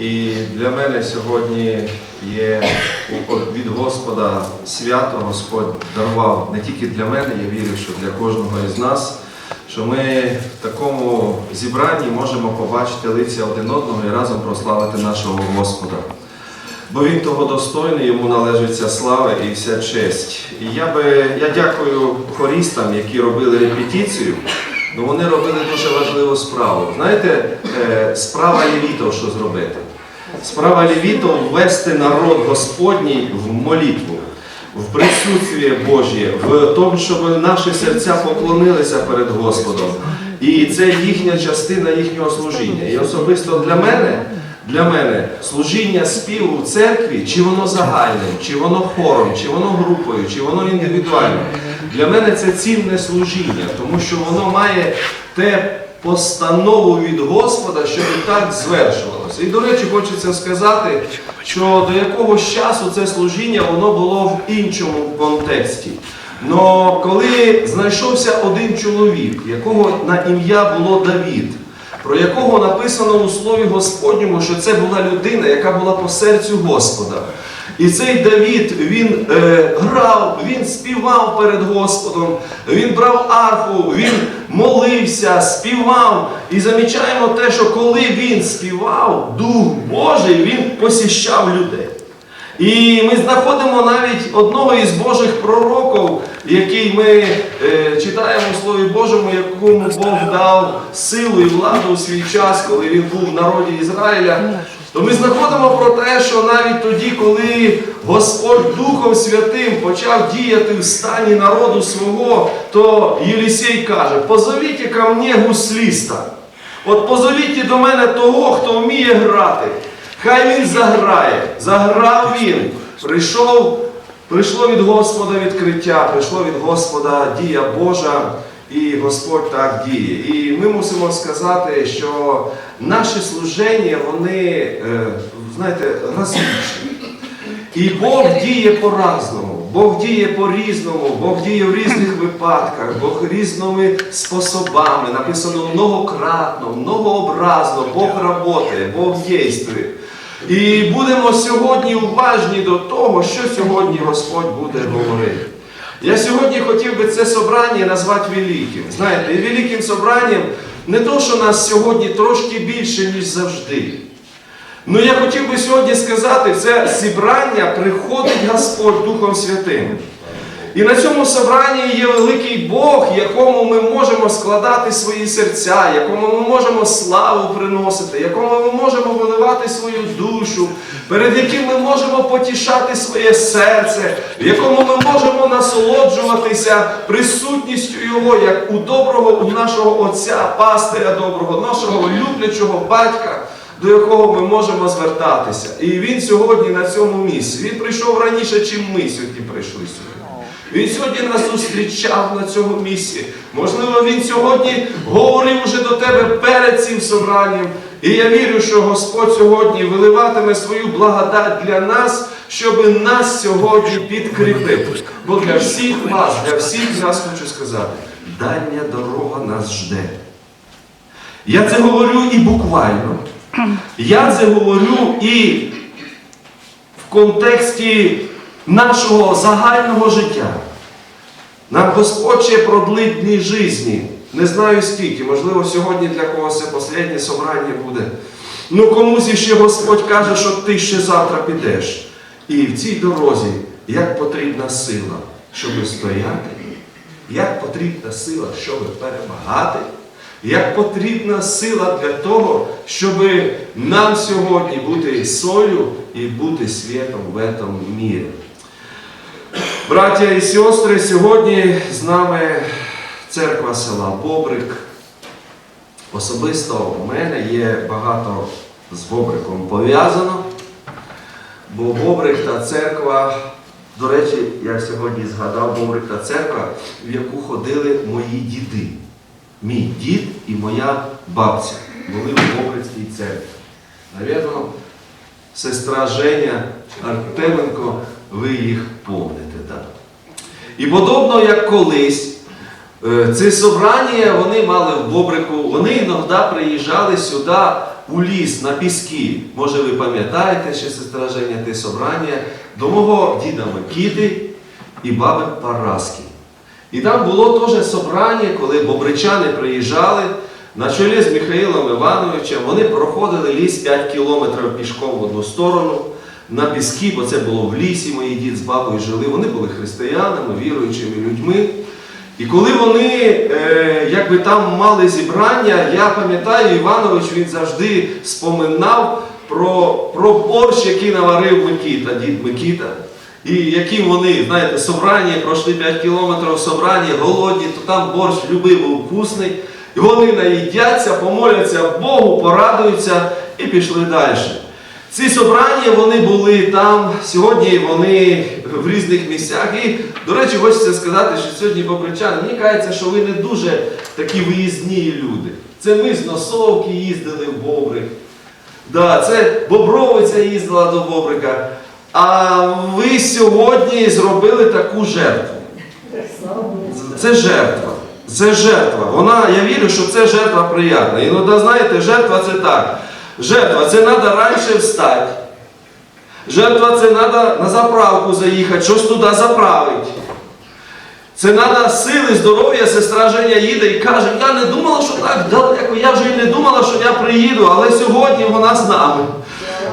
І для мене сьогодні є від Господа свято Господь дарував не тільки для мене, я вірю, що для кожного із нас, що ми в такому зібранні можемо побачити лиця один одного і разом прославити нашого Господа. Бо він того достойний, йому належить вся слава і вся честь. І я би я дякую хорістам, які робили репетицію. Ну вони робили дуже важливу справу. Знаєте, е, справа лівітов, що зробити? Справа лівітов ввести народ Господній в молитву, в присутствие Божє, в тому, щоб наші серця поклонилися перед Господом. І це їхня частина їхнього служіння. І особисто для мене, для мене служіння співу в церкві, чи воно загальним, чи воно хором, чи воно групою, чи воно індивідуальним. Для мене це цінне служіння, тому що воно має те постанову від Господа, щоб і так звершувалося. І, до речі, хочеться сказати, що до якогось часу це служіння воно було в іншому контексті. Но коли знайшовся один чоловік, якого на ім'я було Давід, про якого написано у Слові Господньому, що це була людина, яка була по серцю Господа. І цей Давід він е, грав, він співав перед Господом, він брав арфу, він молився, співав. І замічаємо те, що коли він співав, Дух Божий він посіщав людей. І ми знаходимо навіть одного із Божих пророків, який ми е, читаємо у Слові Божому, якому Бог дав силу і владу у свій час, коли він був в народі Ізраїля. То ми знаходимо про те, що навіть тоді, коли Господь Духом Святим почав діяти в стані народу свого, то Єлісей каже: позовіть ко мені гусліста. От позовіть до мене того, хто вміє грати. Хай він заграє. Заграв він. Прийшов, прийшло від Господа відкриття, прийшло від Господа дія Божа, і Господь так діє. І ми мусимо сказати, що наші служення, вони, е, знаєте, розлічні. І Бог діє по-разному, Бог діє по-різному, Бог діє в різних випадках, Бог різними способами. Написано многократно, многообразно, Бог працює, Бог дійствує. І будемо сьогодні уважні до того, що сьогодні Господь буде говорити. Я сьогодні хотів би це собрання назвати великим. Знаєте, і великим собранням не то, що нас сьогодні трошки більше, ніж завжди. Ну я хотів би сьогодні сказати, це зібрання приходить Господь Духом Святим. І на цьому собранні є великий Бог, якому ми можемо складати свої серця, якому ми можемо славу приносити, якому ми можемо виливати свою душу, перед яким ми можемо потішати своє серце, в якому ми можемо насолоджуватися присутністю Його, як у доброго, у нашого Отця, пастиря доброго, нашого люблячого батька до якого ми можемо звертатися. І він сьогодні на цьому місці. Він прийшов раніше, чим ми сьогодні прийшли сюди. Він сьогодні нас зустрічав на цьому місці. Можливо, він сьогодні говорив уже до тебе перед цим собранням. І я вірю, що Господь сьогодні виливатиме свою благодать для нас, щоб нас сьогодні підкріпити. Бо для всіх вас, для всіх нас хочу сказати, дальня дорога нас жде. Я це говорю і буквально. Я це говорю і в контексті нашого загального життя. Нам Господь ще продлить дні житті. Не знаю скільки, можливо, сьогодні для когось це останнє собрання буде. Ну комусь іще Господь каже, що ти ще завтра підеш. І в цій дорозі як потрібна сила, щоб стояти, як потрібна сила, щоб перемагати. Як потрібна сила для того, щоб нам сьогодні бути солью і бути світом в цьому мірі. Браття і сестри, сьогодні з нами церква села Бобрик. Особисто в мене є багато з Бобриком пов'язано, бо Бобрик та церква, до речі, я сьогодні згадав Бобрик та церква, в яку ходили мої діди. Мій дід і моя бабця були в Бобрицькій церкві. Навірно, сестра Женя Артеменко, ви їх помните. так? І подобно як колись, е, ці собрання вони мали в Бобрику, вони іноді приїжджали сюди у ліс на піски, може ви пам'ятаєте ще сестра Женя те собрання, до мого діда Микіти і баби Параски. І там було теж собрання, коли бобричани приїжджали на чолі з Михаїлом Івановичем. Вони проходили ліс 5 кілометрів пішком в одну сторону на піски, бо це було в лісі. Мої дід з бабою жили. Вони були християнами, віруючими людьми. І коли вони е, якби там мали зібрання, я пам'ятаю, Іванович він завжди споминав про, про борщ, який наварив Микіта, дід Микіта. І яким вони, знаєте, собрання, пройшли 5 кілометрів собрання, голодні, то там борщ любий був вкусний. І вони наїдяться, помоляться Богу, порадуються і пішли далі. Ці собрання вони були там, сьогодні вони в різних місцях. І, до речі, хочеться сказати, що сьогодні бобричани, мені кажеться, що ви не дуже такі виїзні люди. Це ми з Носовки їздили в Бобрик. Да, це Бобровиця їздила до Бобрика. А ви сьогодні зробили таку жертву. Це жертва. Це жертва. Вона, я вірю, що це жертва приятна. Іноді, знаєте, жертва це так. Жертва це треба раніше встати. Жертва це треба на заправку заїхати, щось туди заправити. Це треба сили, здоров'я, сестра Женя їде і каже, я не думала, що так далеко, я вже й не думала, що я приїду, але сьогодні вона з нами.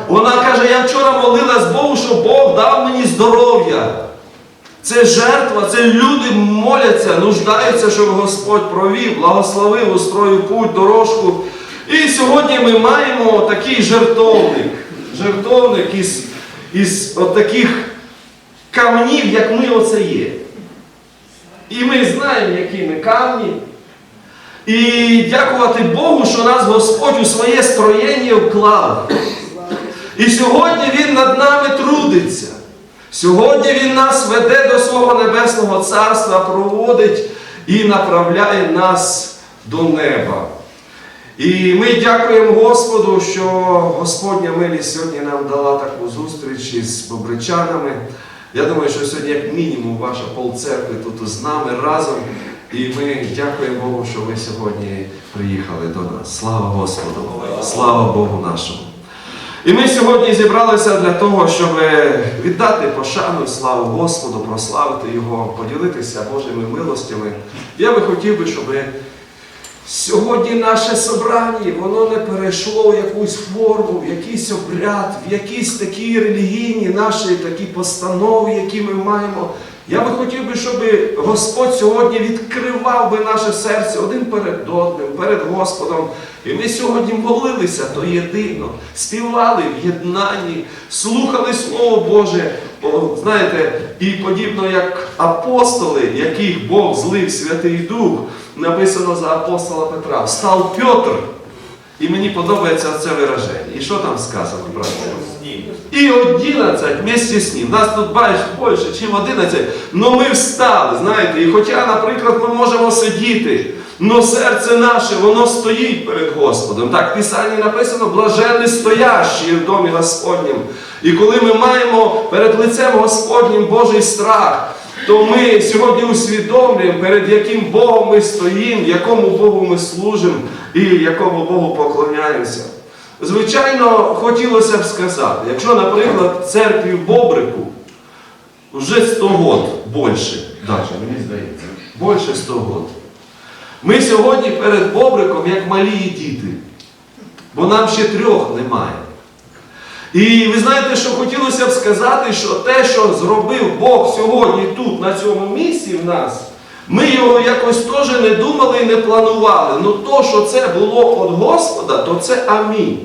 Вона каже, я вчора молилась Богу, що Бог дав мені здоров'я. Це жертва, це люди моляться, нуждаються, щоб Господь провів, благословив, устроїв путь, дорожку. І сьогодні ми маємо такий жертовник. Жертовник із, із таких камнів, як ми оце є. І ми знаємо, які ми камні. І дякувати Богу, що нас Господь у своє строєння вклав. І сьогодні Він над нами трудиться. Сьогодні Він нас веде до свого Небесного Царства, проводить і направляє нас до неба. І ми дякуємо Господу, що Господня милість сьогодні нам дала таку зустріч із бобричанами. Я думаю, що сьогодні, як мінімум, ваша полцеркви тут з нами разом. І ми дякуємо Богу, що ви сьогодні приїхали до нас. Слава Господу! Слава Богу нашому! І ми сьогодні зібралися для того, щоб віддати пошану, славу Господу, прославити Його, поділитися Божими милостями. Я би хотів би, щоб сьогодні наше собрання, воно не перейшло в якусь форму, в якийсь обряд, в якісь такі релігійні наші такі постанови, які ми маємо. Я би хотів би, щоб Господь сьогодні відкривав би наше серце один перед одним, перед Господом. І ми сьогодні молилися то єдино, співали в єднанні, слухали Слово Боже. Знаєте, і подібно як апостоли, яких Бог злив Святий Дух, написано за апостола Петра, встав Петр. І мені подобається це вираження. І що там сказано, браття? І 11 місці з ним. Нас тут бачиш більше, ніж 11. Ну ми встали, знаєте. І хоча, наприклад, ми можемо сидіти, але серце наше, воно стоїть перед Господом. Так в Писанні написано, блаженний стоящий в домі Господнім. І коли ми маємо перед лицем Господнім Божий страх, то ми сьогодні усвідомлюємо, перед яким Богом ми стоїмо, якому Богу ми служимо і якому Богу поклоняємося. Звичайно, хотілося б сказати, якщо, наприклад, церкві в Бобрику вже 100 год більше, навіть, мені здається, більше 100 год. Ми сьогодні перед Бобриком як малі діти, бо нам ще трьох немає. І ви знаєте, що хотілося б сказати, що те, що зробив Бог сьогодні тут, на цьому місці в нас, ми його якось теж не думали і не планували. Ну то, що це було від Господа, то це амінь.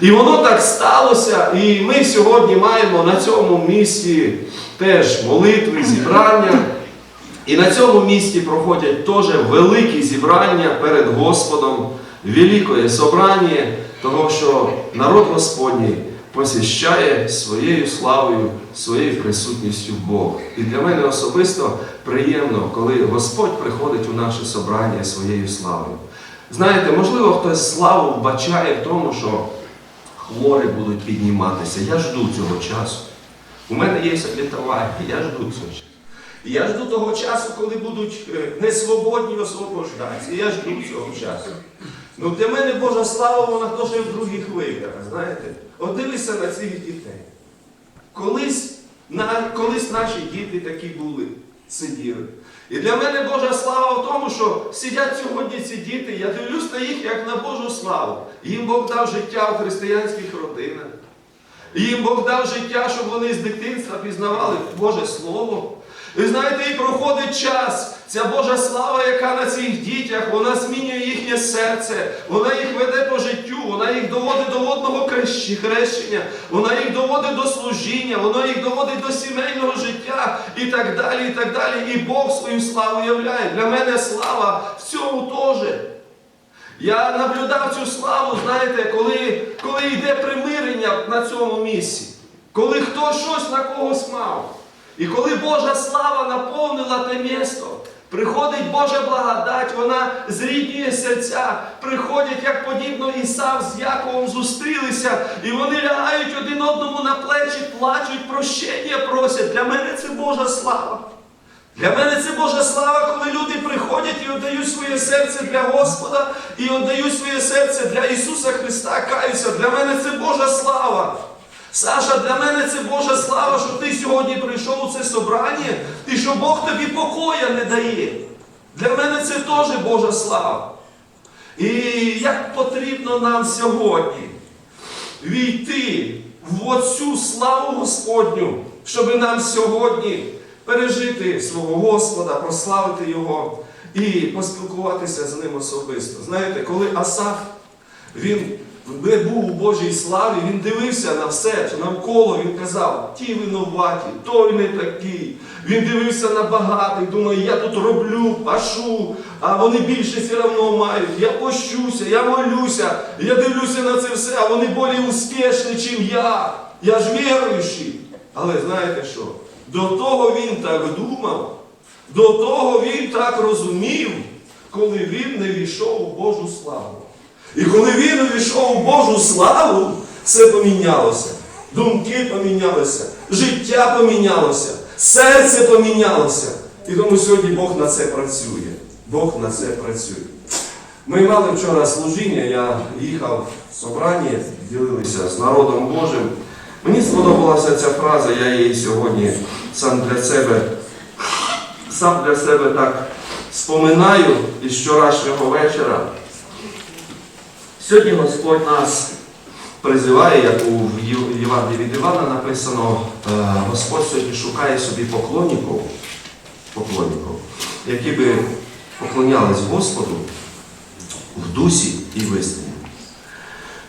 І воно так сталося, і ми сьогодні маємо на цьому місці теж молитви, зібрання. І на цьому місці проходять теж великі зібрання перед Господом, великое собрання, того, що народ Господній посіщає своєю славою, своєю присутністю Бог. І для мене особисто приємно, коли Господь приходить у наше собрання своєю славою. Знаєте, можливо, хтось славу вбачає в тому, що хвори будуть підніматися. Я жду цього часу. У мене є обітування, я жду цього часу. Я жду того часу, коли будуть е, несвободні освобождатися. Я жду цього часу. Ну для мене Божа слава, вона теж в других виборах, знаєте. От дивися на цих дітей. Колись, на, колись наші діти такі були, сиділи. І для мене Божа слава в тому, що сидять сьогодні ці діти, я дивлюсь на їх як на Божу славу. Їм Бог дав життя у християнських родинах. Їм Бог дав життя, щоб вони з дитинства пізнавали Боже Слово. Ви знаєте, і проходить час. Ця Божа слава, яка на цих дітях, вона змінює їхнє серце, вона їх веде по життю, вона їх доводить до водного хрещення, вона їх доводить до служіння, вона їх доводить до сімейного життя і так далі. І так далі. І Бог свою славу являє. Для мене слава в цьому теж. Я наблюдав цю славу, знаєте, коли, коли йде примирення на цьому місці, коли хто щось на когось мав. І коли Божа слава наповнила те місто, приходить Божа благодать, вона зріднює серця, приходять, як подібно Ісав з Яковом зустрілися, і вони лягають один одному на плечі, плачуть, прощення просять. Для мене це Божа слава. Для мене це Божа слава, коли люди приходять і віддають своє серце для Господа і віддають своє серце для Ісуса Христа, каються. Для мене це Божа слава. Саша, для мене це Божа слава, що ти сьогодні прийшов у це собрання і що Бог тобі покоя не дає. Для мене це теж Божа слава. І як потрібно нам сьогодні війти в оцю славу Господню, щоб нам сьогодні пережити свого Господа, прославити Його і поспілкуватися з ним особисто. Знаєте, коли Асаф, він був у Божій славі, він дивився на все що навколо, він казав, ті винуваті, той не такий. Він дивився на багатих, думає, я тут роблю, пашу, а вони більше все одно мають. Я пощуся, я молюся, я дивлюся на це все, а вони більш успішні, ніж я. Я ж віруючий. Але знаєте що? До того він так думав, до того він так розумів, коли він не війшов у Божу славу. І коли він увійшов у Божу славу, все помінялося. Думки помінялися, життя помінялося, серце помінялося. І тому сьогодні Бог на це працює. Бог на це працює. Ми мали вчора служіння, я їхав в собрання, ділилися з народом Божим. Мені сподобалася ця фраза, я її сьогодні сам для себе, сам для себе так споминаю із вчорашнього вечора. Сьогодні Господь нас призиває, як у Єв- Євангелії від Івана написано, е, Господь сьогодні шукає собі поклонників, поклонників, які би поклонялись Господу в дусі і в істині.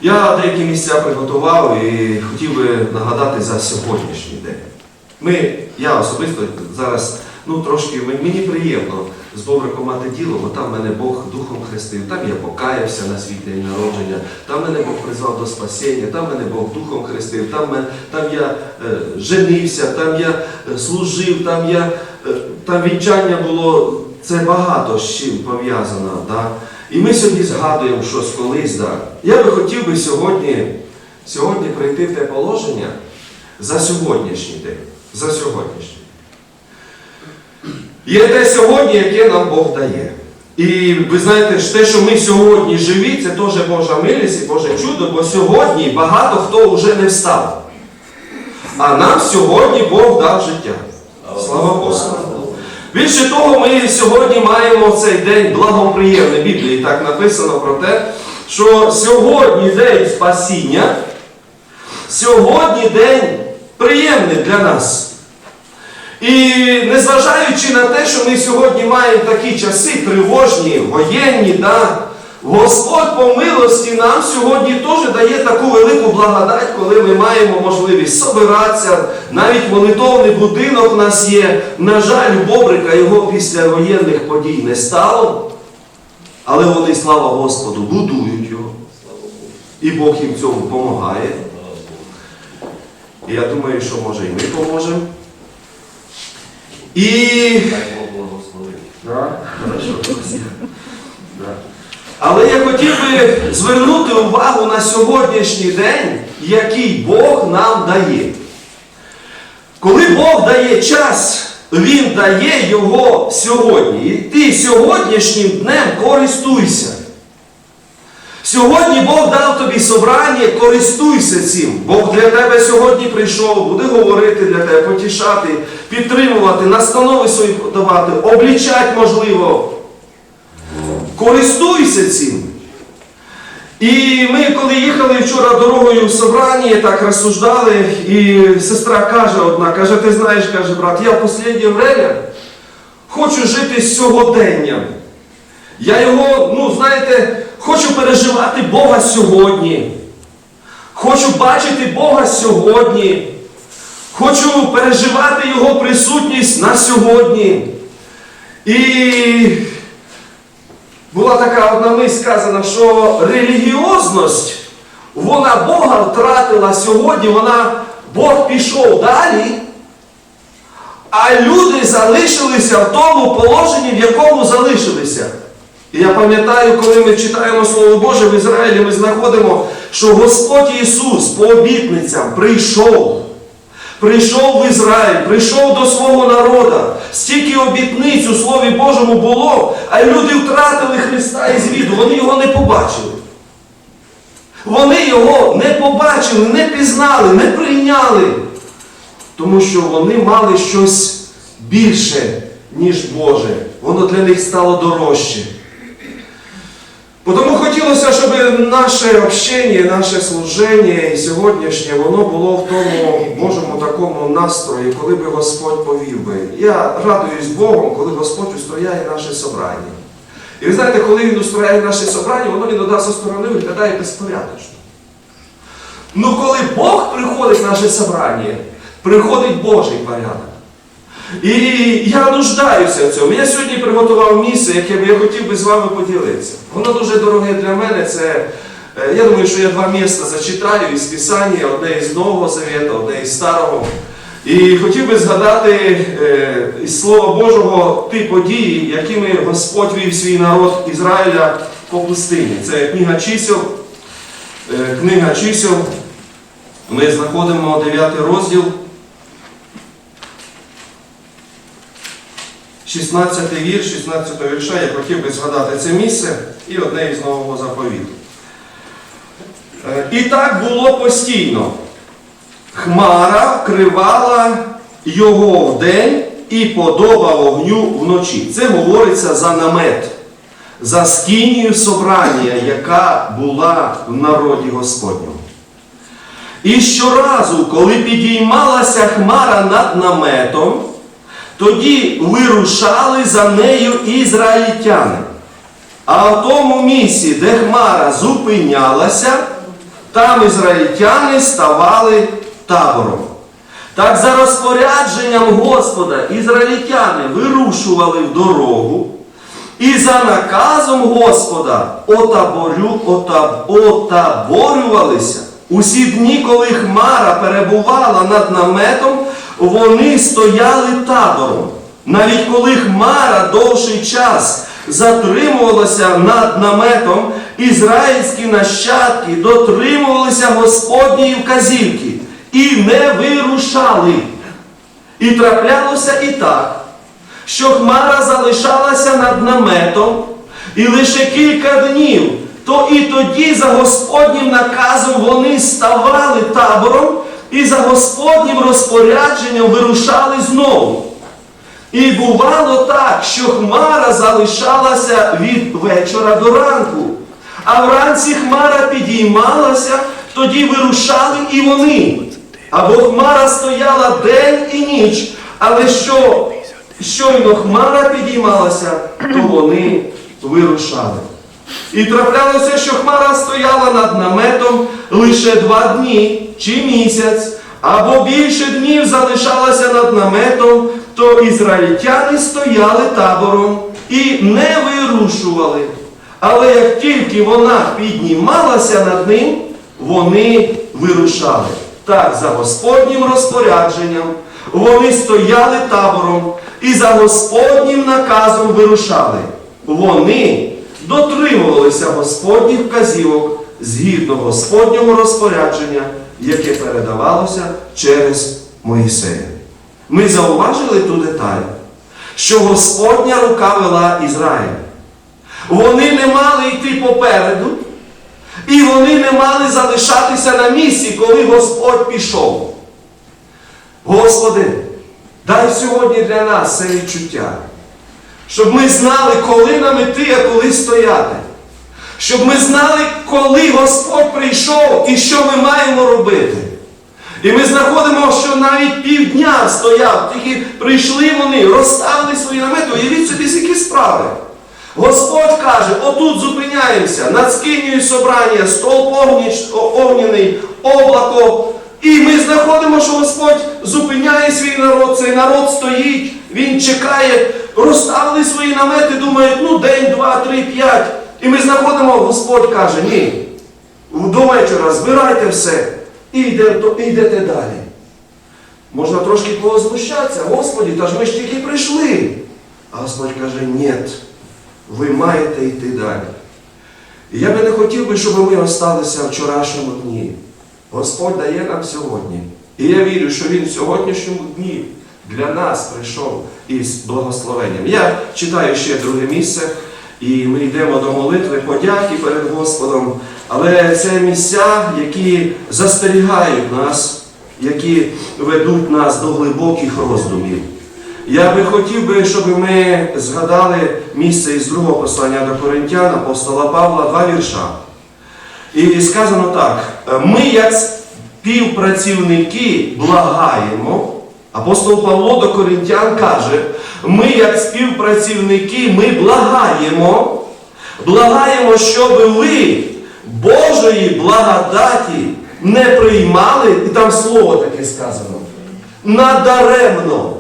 Я деякі місця приготував і хотів би нагадати за сьогоднішній день. Ми, я особисто зараз ну, трошки мені приємно з Бобриком мати діло, бо там мене Бог духом хрестив, там я покаявся на свій день народження, там мене Бог призвав до спасіння, там мене Бог духом хрестив, там, мен- там я е, женився, там я е, служив, там я е, там вінчання було. Це багато з чим пов'язано. Да? І ми сьогодні згадуємо щось колись. Да? Я би хотів би сьогодні, сьогодні прийти в те положення за сьогоднішній день. За сьогоднішній. Є те сьогодні, яке нам Бог дає. І ви знаєте, те, що ми сьогодні живі, це теж Божа милість і Боже чудо, бо сьогодні багато хто вже не встав. А нам сьогодні Бог дав життя. Слава Господу. Більше того, ми сьогодні маємо цей день благоприємний. В Біблії так написано про те, що сьогодні день спасіння, сьогодні день приємний для нас. І незважаючи на те, що ми сьогодні маємо такі часи тривожні, воєнні, да, Господь по милості нам сьогодні теж дає таку велику благодать, коли ми маємо можливість собиратися. Навіть молитовний будинок у нас є. На жаль, Бобрика його після воєнних подій не стало. Але вони, слава Господу, будують його. І Бог їм в цьому допомагає. І я думаю, що може і ми поможемо. І. Да? Але я хотів би звернути увагу на сьогоднішній день, який Бог нам дає. Коли Бог дає час, Він дає його сьогодні. І ти сьогоднішнім днем користуйся. Сьогодні Бог дав тобі собрання, користуйся цим. Бог для тебе сьогодні прийшов, буде говорити для тебе, потішати, підтримувати, настанови свої давати, облічати можливо. Користуйся цим. І ми, коли їхали вчора дорогою в собранні, так розсуждали, і сестра каже одна, каже, ти знаєш, каже, брат, я в останнє время хочу жити сьогоденням. Я його, ну, знаєте, хочу переживати Бога сьогодні. Хочу бачити Бога сьогодні. Хочу переживати Його присутність на сьогодні. І була така одна мисль сказана, що релігіозність, вона Бога втратила сьогодні, вона Бог пішов далі, а люди залишилися в тому положенні, в якому залишилися. І я пам'ятаю, коли ми читаємо Слово Боже в Ізраїлі, ми знаходимо, що Господь Ісус по обітницям прийшов. Прийшов в Ізраїль, прийшов до свого народу. Стільки обітниць у Слові Божому було, а люди втратили Христа із віду, вони його не побачили. Вони його не побачили, не пізнали, не прийняли. Тому що вони мали щось більше, ніж Боже. Воно для них стало дорожче. Тому хотілося, щоб наше общення, наше служення і сьогоднішнє, воно було в тому Божому такому настрої, коли би Господь повів би. Я радуюсь Богом, коли Господь устрояє наше собрання. І ви знаєте, коли Він устрояє наше собрання, воно він зі сторони виглядає безпорядочно. Ну коли Бог приходить в наше собрання, приходить Божий порядок. І я нуждаюся в цьому. Я сьогодні приготував місце, яке я хотів би з вами поділитися. Воно дуже дороге для мене. Це, е, я думаю, що я два міста зачитаю із Писання, одне із Нового Завета, одне із Старого. І хотів би згадати е, із Слова Божого ті події, якими Господь вів свій народ Ізраїля по пустині. Це книга чисел, е, книга чисел. Ми знаходимо 9 розділ. 16 вірш, 16 вірша, я хотів би згадати це місце і одне із нового заповіту. Е, І так було постійно. Хмара вкривала його вдень і подоба вогню вночі. Це говориться за намет, за скинію собрання, яка була в народі Господньому. І щоразу, коли підіймалася хмара над наметом, тоді вирушали за нею ізраїльтяни. А в тому місці, де хмара зупинялася, там ізраїльтяни ставали табором. Так за розпорядженням Господа ізраїльтяни вирушували в дорогу, і за наказом Господа отаборю, отаб, отаборювалися. Усі дні, коли хмара перебувала над наметом, вони стояли табором. Навіть коли хмара довший час затримувалася над наметом, ізраїльські нащадки дотримувалися Господньої вказівки і не вирушали. І траплялося і так, що хмара залишалася над наметом, і лише кілька днів, то і тоді за Господнім наказом вони ставали табором і за Господнім розпорядженням вирушали знову. І бувало так, що хмара залишалася від вечора до ранку, а вранці хмара підіймалася, тоді вирушали і вони. Або хмара стояла день і ніч, але що щойно хмара підіймалася, то вони вирушали. І траплялося, що хмара стояла над наметом лише два дні чи місяць, або більше днів залишалася над наметом, то ізраїльтяни стояли табором і не вирушували. Але як тільки вона піднімалася над ним, вони вирушали. Так, за Господнім розпорядженням вони стояли табором і за Господнім наказом вирушали. Вони дотримувалися Господніх вказівок згідно Господнього розпорядження, яке передавалося через Моїсея. Ми зауважили ту деталь, що Господня рука вела Ізраїль. Вони не мали йти попереду, І вони не мали залишатися на місці, коли Господь пішов. Господи, дай сьогодні для нас це відчуття, щоб ми знали, коли нам іти, а коли стояти. Щоб ми знали, коли Господь прийшов і що ми маємо робити. І ми знаходимо, що навіть півдня стояв, тільки прийшли вони, розставили свої намети, уявіть собі, які справи. Господь каже, отут зупиняємося, над скинею собрання, столб огняний, облако. І ми знаходимо, що Господь зупиняє свій народ, цей народ стоїть, він чекає, розставили свої намети, думають, ну день, два, три, п'ять. І ми знаходимо, Господь каже, ні. Вечора збирайте все і йдете, далі. Можна трошки позмущатися, Господі, та ж ми ж тільки прийшли. А Господь каже, ні, ви маєте йти далі. І я би не хотів би, щоб ми осталися вчорашньому дні. Господь дає нам сьогодні. І я вірю, що Він в сьогоднішньому дні для нас прийшов із благословенням. Я читаю ще друге місце, і ми йдемо до молитви, подяки перед Господом. Але це місця, які застерігають нас, які ведуть нас до глибоких роздумів. Я би хотів би, щоб ми згадали місце із другого послання до Коринтян, апостола Павла, два вірша. І сказано так: ми, як співпрацівники, благаємо. Апостол Павло до Коринтян каже, ми, як співпрацівники, ми благаємо, благаємо, щоб ви Божої благодаті не приймали, і там слово таке сказано, надаремно.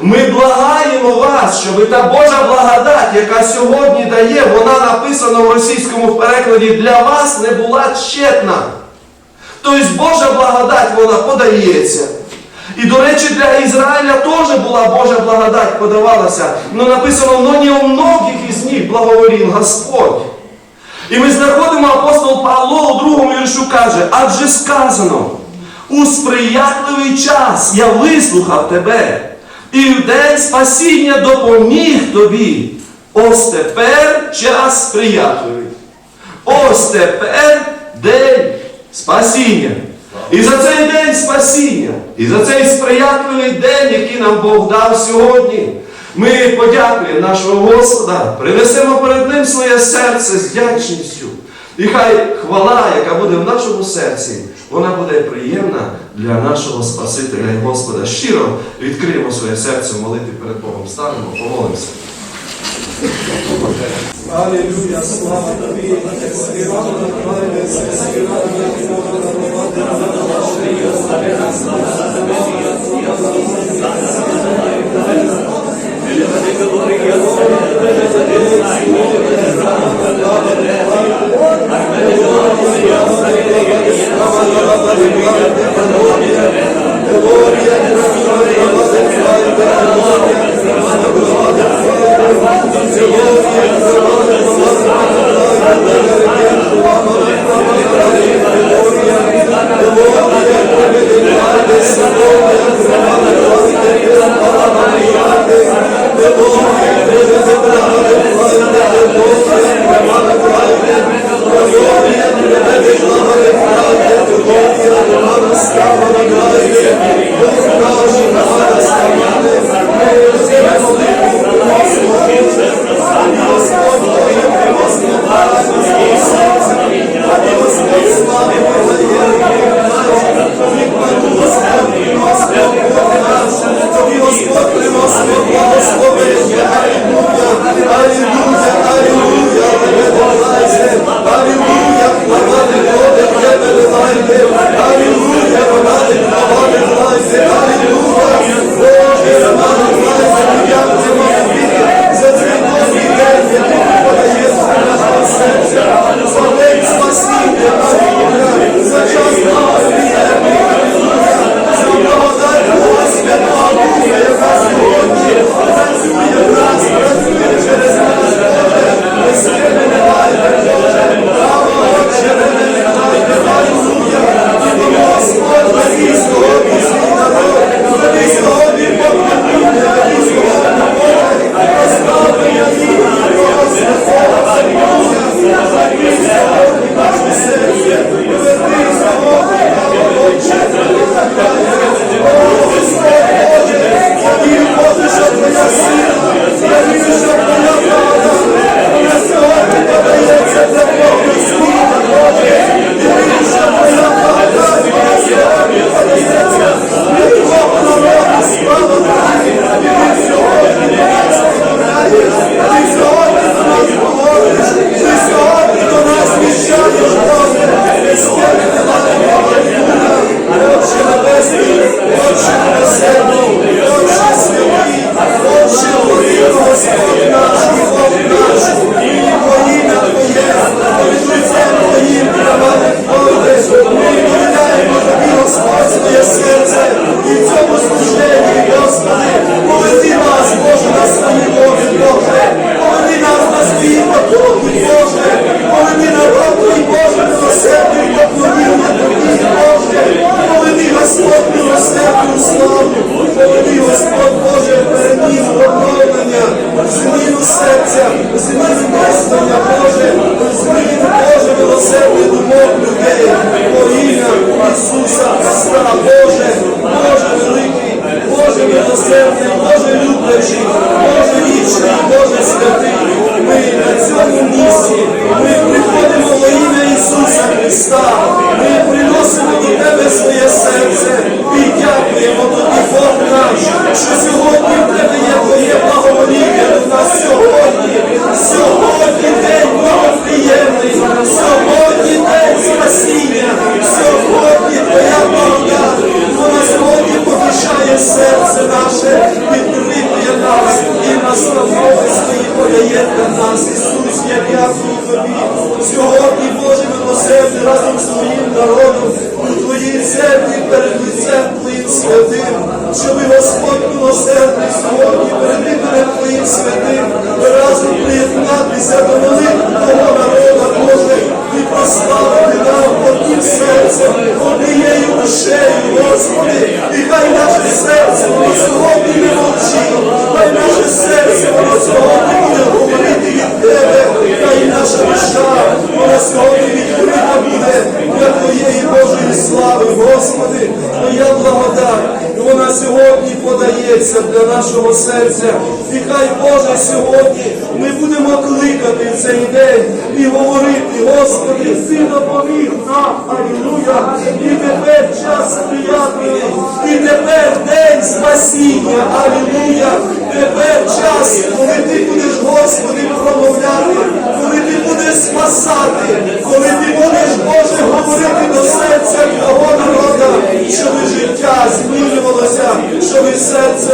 Ми благаємо вас, щоб та Божа благодать, яка сьогодні дає, вона написана в російському перекладі, для вас не була тщетна. Тобто Божа благодать вона подається. І, до речі, для Ізраїля теж була Божа благодать подавалася. Но написано, но не у многих із них благоволів Господь. І ми знаходимо апостол Павло у другому віршу каже, адже сказано, у сприятливий час я вислухав тебе, і в день спасіння допоміг тобі. Ось тепер час сприятливий. Ось тепер день спасіння. І за цей день спасіння, і за цей сприятливий день, який нам Бог дав сьогодні, ми подякуємо нашого Господа, принесемо перед Ним своє серце з вдячністю. І хай хвала, яка буде в нашому серці, вона буде приємна для нашого Спасителя і Господа. Щиро відкриємо своє серце, молити перед Богом. Станемо, помолимося. Аллилуйя, слава тобі, співали на хвалі, співали на Gloria, Meclise bulundu.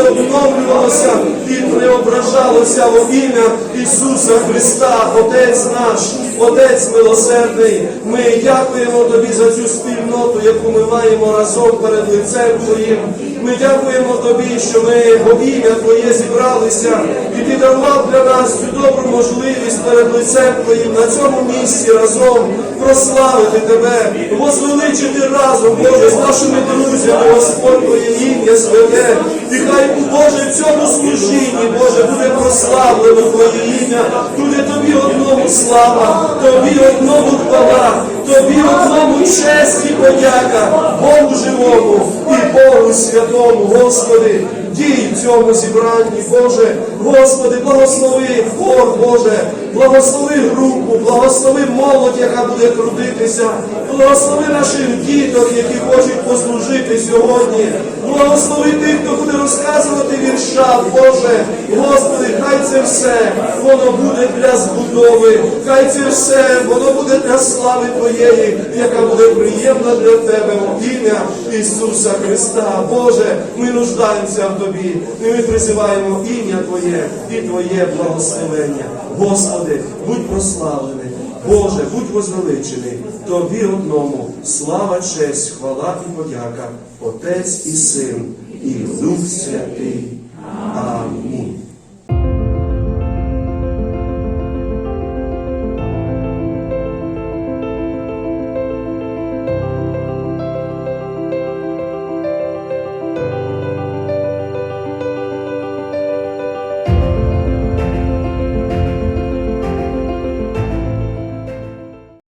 Обновлювалося і преображалося в ім'я Ісуса Христа, Отець наш, Отець милосердний. Ми дякуємо Тобі за цю спільноту, яку ми маємо разом перед лицем Твоїм. Ми дякуємо Тобі, що ми в ім'я Твоє зібралися, і Ти дарував для нас цю добру можливість перед лицем Твоїм на цьому місці разом прославити Тебе, возвеличити разом, Боже, з нашими друзями, Господь Твоє ім'я святе. І хай, Боже, в цьому служінні, Боже, буде прославлено Твоє ім'я, буде Тобі одному слава, Тобі одному хвала, Тобі одному честь і подяка, Богу живому і Богу святому, Господи. Дій в цьому зібранні, Боже, Господи, благослови хор, Боже, благослови групу, благослови молодь, яка буде крутитися, благослови наших діток, які хочуть послужити сьогодні, благослови тих, хто буде розказувати вірша, Боже, Господи, хай це все, воно буде для збудови, хай це все, воно буде для слави Твоєї, яка буде приємна для Тебе ім'я Ісуса Христа. Боже, ми нуждаємося в Тобі, і ми призиваємо ім'я Твоє і Твоє благословення. Господи, будь прославлений, Боже, будь возвеличений, Тобі одному слава, честь, хвала і подяка, Отець і Син, і Дух Святий. Амінь.